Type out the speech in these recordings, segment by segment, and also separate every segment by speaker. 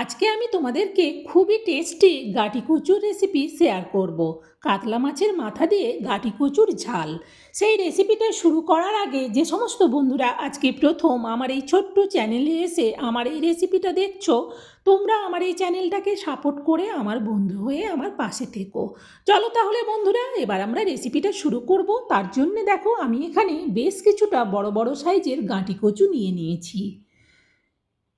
Speaker 1: আজকে আমি তোমাদেরকে খুবই টেস্টি গাটি কচুর রেসিপি শেয়ার করব। কাতলা মাছের মাথা দিয়ে গাটি কচুর ঝাল। সেই রেসিপিটা শুরু করার আগে যে সমস্ত বন্ধুরা আজকে প্রথম আমার এই ছোট্ট চ্যানেলে এসে আমার এই রেসিপিটা দেখছ, তোমরা আমার এই চ্যানেলটাকে সাপোর্ট করে আমার বন্ধু হয়ে আমার পাশে থেকো। চলো তাহলে বন্ধুরা, এবার আমরা রেসিপিটা শুরু করব। তার জন্য দেখো, আমি এখানে বেশ কিছুটা বড় বড় সাইজের গাঁটি কচু নিয়ে নিয়েছি।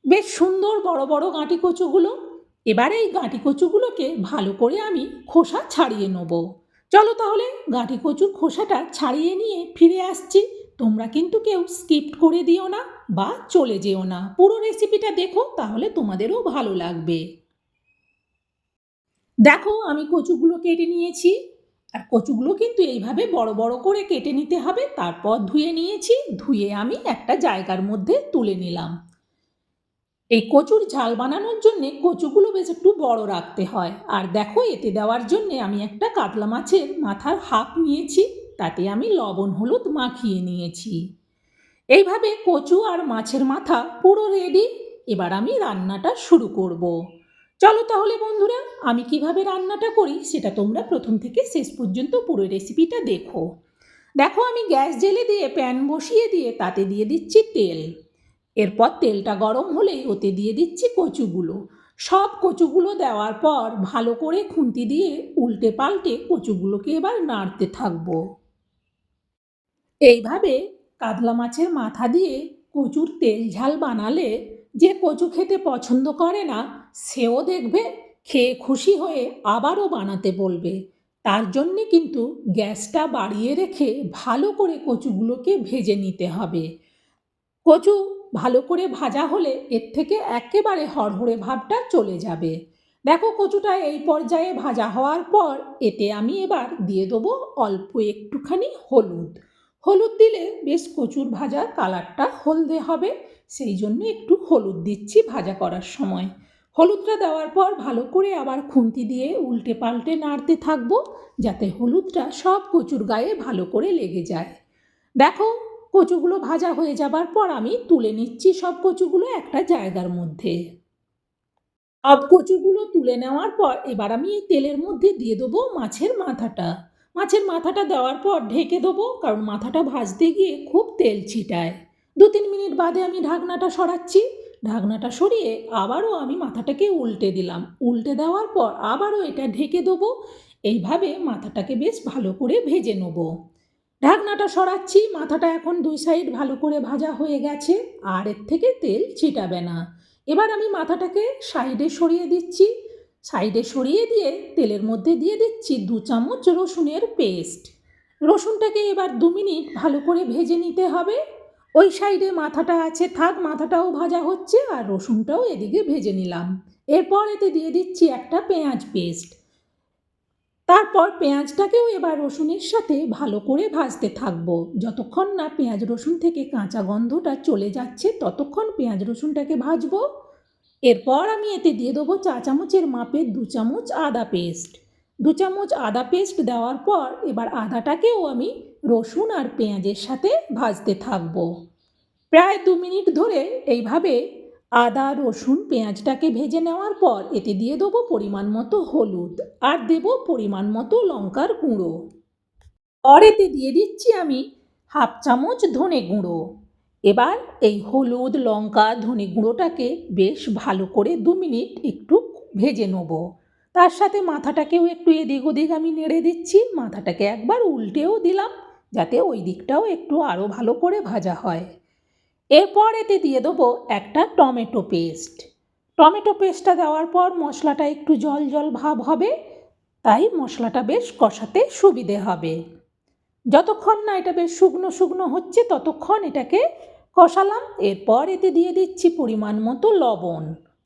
Speaker 1: বেশ সুন্দর বড় বড় গাঁটি কচুগুলো। এবারে এই গাঁটি কচুগুলোকে ভালো করে আমি খোসা ছাড়িয়ে নেব। চলো তাহলে গাঁটি কচুর খোসাটা ছাড়িয়ে নিয়ে ফিরে আসছি। তোমরা কিন্তু কেউ স্কিপ করে দিও না বা চলে যেও না। পুরো রেসিপিটা দেখো, তাহলে তোমাদেরও ভালো লাগবে। দেখো, আমি কচুগুলো কেটে নিয়েছি। আর কচুগুলো কিন্তু এইভাবে বড় বড় করে কেটে নিতে হবে। তারপর ধুয়ে নিয়েছি। ধুয়ে আমি একটা জায়গার মধ্যে তুলে নিলাম। এই কচুর ঝাল বানানোর জন্যে কচুগুলো বেশ একটু বড় রাখতে হয়। আর দেখো, এতে দেওয়ার জন্যে আমি একটা কাতলা মাছের মাথার হাফ নিয়েছি, তাতে আমি লবণ, হলুদ মাখিয়ে নিয়েছি। এইভাবে কচু আর মাছের মাথা পুরো রেডি এবার আমি রান্নাটা শুরু করব। চলো তাহলে বন্ধুরা, আমি কীভাবে রান্নাটা করি সেটা তোমরা প্রথম থেকে শেষ পর্যন্ত পুরো রেসিপিটা দেখো। দেখো, আমি গ্যাস জেলে দিয়ে প্যান বসিয়ে দিয়ে তাতে দিয়ে দিচ্ছি তেল। এরপর তেলটা গরম হলেই ওতে দিয়ে দিচ্ছি কচুগুলো। সব কচুগুলো দেওয়ার পর ভালো করে খুন্তি দিয়ে উল্টে পাল্টে কচুগুলোকে এবার নাড়তে থাকব। এইভাবে কাতলা মাছের মাথা দিয়ে কচুর তেল ঝাল বানালে যে কচু খেতে পছন্দ করে না, সেও দেখবে, খেয়ে খুশি হয়ে আবারও বানাতে বলবে। তার জন্যে কিন্তু গ্যাসটা বাড়িয়ে রেখে ভালো করে কচুগুলোকে ভেজে নিতে হবে। কচু ভালো করে ভাজা হলে এর থেকে একেবারে হড়হড়ে ভাবটা চলে যাবে। দেখো কচুটা এই পর্যায়ে ভাজা হওয়ার পর এতে আমি এবার দিয়ে দেবো অল্প একটুখানি হলুদ। হলুদ দিলে বেশ কচুর ভাজা কালারটা হলদে হবে, সেই জন্য একটু হলুদ দিচ্ছি ভাজা করার সময়। হলুদটা দেওয়ার পর ভালো করে আবার খুন্তি দিয়ে উল্টে পাল্টে নাড়তে থাকব, যাতে হলুদটা সব কচুর গায়ে ভালো করে লেগে যায়। দেখো কচুগুলো ভাজা হয়ে যাবার পর আমি তুলে নিচ্ছি সব কচুগুলো একটা জায়গার মধ্যে। সব কচুগুলো তুলে নেওয়ার পর এবার আমি এই তেলের মধ্যে দিয়ে দেবো মাছের মাথাটা। মাছের মাথাটা দেওয়ার পর ঢেকে দেবো, কারণ মাথাটা ভাজতে গিয়ে খুব তেল ছিটায়। দু তিন মিনিট বাদে আমি ঢাকনাটা সরাচ্ছি। ঢাকনাটা সরিয়ে আবারও আমি মাথাটাকে উল্টে দিলাম। উল্টে দেওয়ার পর আবারও এটা ঢেকে দেবো। এইভাবে মাথাটাকে বেশ ভালো করে ভেজে নেব। ঢাকনাটা সরাচ্ছি, মাথাটা এখন দুই সাইড ভালো করে ভাজা হয়ে গেছে, আর এর থেকে তেল ছিটাবে না। এবার আমি মাথাটাকে সাইডে সরিয়ে দিচ্ছি। সাইডে সরিয়ে দিয়ে তেলের মধ্যে দিয়ে দিচ্ছি দু চামচ রসুনের পেস্ট রসুনটাকে এবার দু মিনিট ভালো করে ভেজে নিতে হবে। ওই সাইডে মাথাটা আছে, থাক, মাথাটাও ভাজা হচ্ছে, আর রসুনটাও এদিকে ভেজে নিলাম। এরপর এতে দিয়ে দিচ্ছি একটা পেঁয়াজ পেস্ট তারপর পেঁয়াজটাকেও এবার রসুনের সাথে ভালো করে ভাজতে থাকব। যতক্ষণ না পেঁয়াজ রসুন থেকে কাঁচা গন্ধটা চলে যাচ্ছে, ততক্ষণ পেঁয়াজ রসুনটাকে ভাজবো। এরপর আমি এতে দিয়ে দেবো চা চামচের মাপে দু চামচ আদা পেস্ট। দু চামচ আদা পেস্ট দেওয়ার পর এবার আদাটাকেও আমি রসুন আর পেঁয়াজের সাথে ভাজতে থাকব। প্রায় দু মিনিট ধরে এইভাবে আদা, রসুন, পেঁয়াজটাকে ভেজে নেওয়ার পর এতে দিয়ে দেবো পরিমাণ মতো হলুদ আর দেব পরিমাণ মতো লঙ্কার গুঁড়ো। আর এতে দিয়ে দিচ্ছি আমি হাফ চামচ ধনে গুঁড়ো। এবার এই হলুদ, লঙ্কা, ধনে গুঁড়োটাকে বেশ ভালো করে দু মিনিট একটু ভেজে নেব। তার সাথে মাথাটাকেও একটু এদিক ওদিক আমি নেড়ে দিচ্ছি, মাথাটাকে একবার উল্টেও দিলাম যাতে ওই দিকটাও একটু আরও ভালো করে ভাজা হয়। এরপর এতে দিয়ে দেবো একটা টমেটো পেস্ট। টমেটো পেস্টটা দেওয়ার পর মশলাটা একটু জল জল ভাব হবে, তাই মশলাটা বেশ কষাতে সুবিধে হবে। যতক্ষণ না এটা বেশ শুকনো শুকনো হচ্ছে, ততক্ষণ এটাকে কষালাম। এরপর এতে দিয়ে দিচ্ছি পরিমাণ মতো লবণ,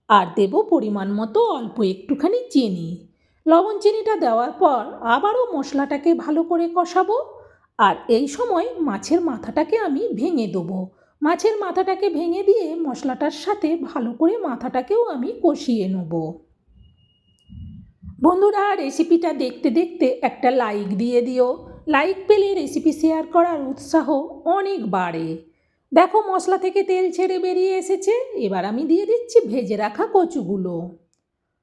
Speaker 1: আর দেব পরিমাণ মতো অল্প একটুখানি চিনি। লবণ চিনিটা দেওয়ার পর আবারও মশলাটাকে ভালো করে কষাবো, আর এই সময় মাছের মাথাটাকে আমি ভেঙে দেবো। মাছের মাথাটাকে ভেঙে দিয়ে মশলাটার সাথে ভালো করে মাথাটাকেও আমি কষিয়ে নেব। বন্ধুরা, রেসিপিটা দেখতে দেখতে একটা লাইক দিয়ে দিও। লাইক পেলে রেসিপি শেয়ার করার উৎসাহ অনেক বাড়ে। দেখো, মশলা থেকে তেল ছেড়ে বেরিয়ে এসেছে। এবার আমি দিয়ে দিচ্ছি ভেজে রাখা কচুগুলো।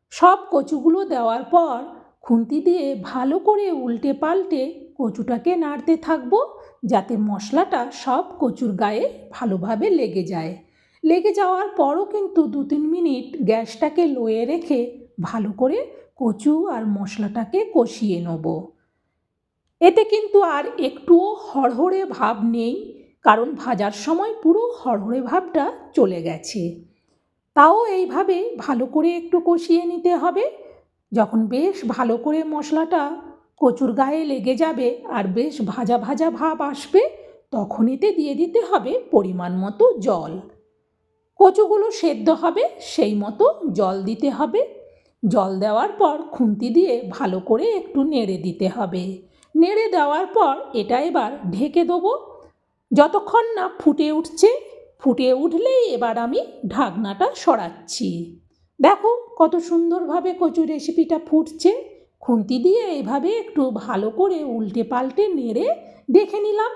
Speaker 1: সব কচুগুলো দেওয়ার পর খুন্তি দিয়ে ভালো করে উল্টে পাল্টে কচুটাকে নাড়তে থাকব যাতে মশলাটা সব কচুর গায়ে ভালোভাবে লেগে যায়। লেগে যাওয়ার পরও কিন্তু দু তিন মিনিট গ্যাসটাকে লোয়ে রেখে ভালো করে কচু আর মশলাটাকে কষিয়ে নেব। এতে কিন্তু আর একটুও হড়হড়ে ভাব নেই, কারণ ভাজার সময় পুরো হড়হড়ে ভাবটা চলে গেছে। তাও এইভাবে ভালো করে একটু কষিয়ে নিতে হবে। যখন বেশ ভালো করে মশলাটা কচুর গায়ে লেগে যাবে আর বেশ ভাজা ভাজা ভাব আসবে তখন এতে দিয়ে দিতে হবে পরিমাণ মতো জল। কচুগুলো সেদ্ধ হবে, সেই মতো জল দিতে হবে। জল দেওয়ার পর খুন্তি দিয়ে ভালো করে একটু নেড়ে দিতে হবে। নেড়ে দেওয়ার পর এটা এবার ঢেকে দেবো। যতক্ষণ না ফুটে উঠছে, ফুটে উঠলেই এবার আমি ঢাকনাটা সরাচ্ছি। দেখো কত সুন্দরভাবে কচু রেসিপিটা ফুটছে। খুন্তি দিয়ে এইভাবে একটু ভালো করে উল্টে পাল্টে নেড়ে দেখে নিলাম।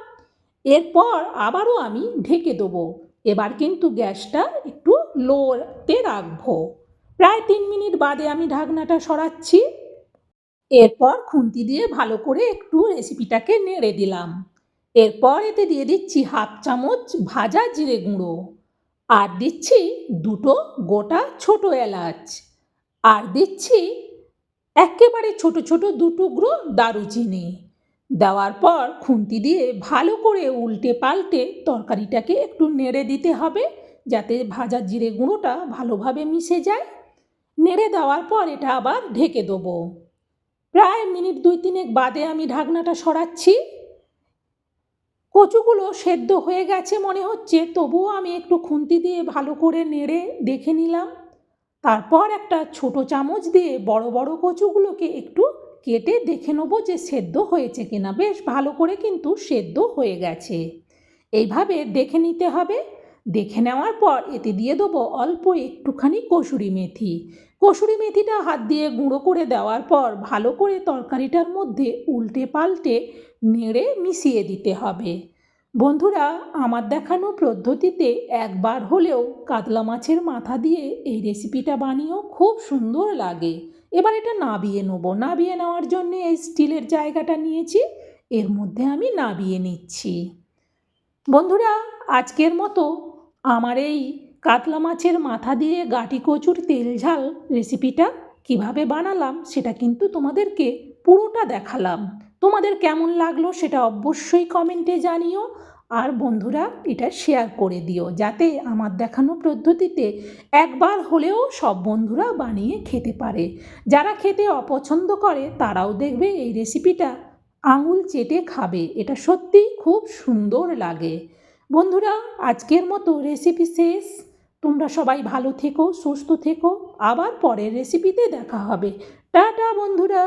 Speaker 1: এরপর আবারও আমি ঢেকে দেবো। এবার কিন্তু গ্যাসটা একটু লোতে রাখব। প্রায় তিন মিনিট বাদে আমি ঢাকনাটা সরাচ্ছি। এরপর খুন্তি দিয়ে ভালো করে একটু রেসিপিটাকে নেড়ে দিলাম। এরপর এতে দিয়ে দিচ্ছি হাফ চামচ ভাজা জিরে গুঁড়ো। আর দিচ্ছি দুটো গোটা ছোট এলাচ। আর দিচ্ছি একেবারে ছোট ছোট দু টুকরো দারুচিনি। দেওয়ার পর খুন্তি দিয়ে ভালো করে উল্টে পাল্টে তরকারিটাকে একটু নেড়ে দিতে হবে, যাতে ভাজা জিরে গুঁড়োটা ভালোভাবে মিশে যায়। নেড়ে দেওয়ার পর এটা আবার ঢেকে দেবো। প্রায় মিনিট দুই তিনেক বাদে আমি ঢাকনাটা সরাচ্ছি। কচুগুলো সেদ্ধ হয়ে গেছে মনে হচ্ছে, তবুও আমি একটু খুন্তি দিয়ে ভালো করে নেড়ে দেখে নিলাম। তারপর একটা ছোট চামচ দিয়ে বড় বড় কচুগুলোকে একটু কেটে দেখে নেব যে সেদ্ধ হয়েছে কিনা। বেশ ভালো করে কিন্তু সেদ্ধ হয়ে গেছে। এইভাবে দেখে নিতে হবে। দেখে নেওয়ার পর এতে দিয়ে দেবো অল্প একটুখানি কসুরি মেথি। কসুরি মেথিটা হাত দিয়ে গুঁড়ো করে দেওয়ার পর ভালো করে তরকারিটার মধ্যে উল্টে পাল্টে নেড়ে মিশিয়ে দিতে হবে। বন্ধুরা, আমার দেখানো পদ্ধতিতে একবার হলেও কাতলা মাছের মাথা দিয়ে এই রেসিপিটা বানিয়েও খুব সুন্দর লাগে। এবার এটা নাবিয়ে নেব। নাবিয়ে নেওয়ার জন্য এই স্টিলের জায়গাটা নিয়েছি। এর মধ্যে আমি নাবিয়ে নিচ্ছি। বন্ধুরা, আজকের মতো আমার এই কাতলা মাছের মাথা দিয়ে গাটি কচুর তেল ঝাল রেসিপিটা কীভাবে বানালাম সেটা কিন্তু তোমাদেরকে পুরোটা দেখালাম। তোমাদের কেমন লাগল সেটা অবশ্যই কমেন্টে জানিও। আর বন্ধুরা, এটা শেয়ার করে দিও, যাতে আমার দেখানো পদ্ধতিতে একবার হলেও সব বন্ধুরা বানিয়ে খেতে পারে। যারা খেতে অপছন্দ করে, তারাও দেখবে এই রেসিপিটা আঙুল চেটে খাবে। এটা সত্যিই খুব সুন্দর লাগে। বন্ধুরা, আজকের মতো রেসিপি শেষ। তোমরা সবাই ভালো থেকো, সুস্থ থেকো। আবার পরের রেসিপিতে দেখা হবে। টাটা, বন্ধুরা!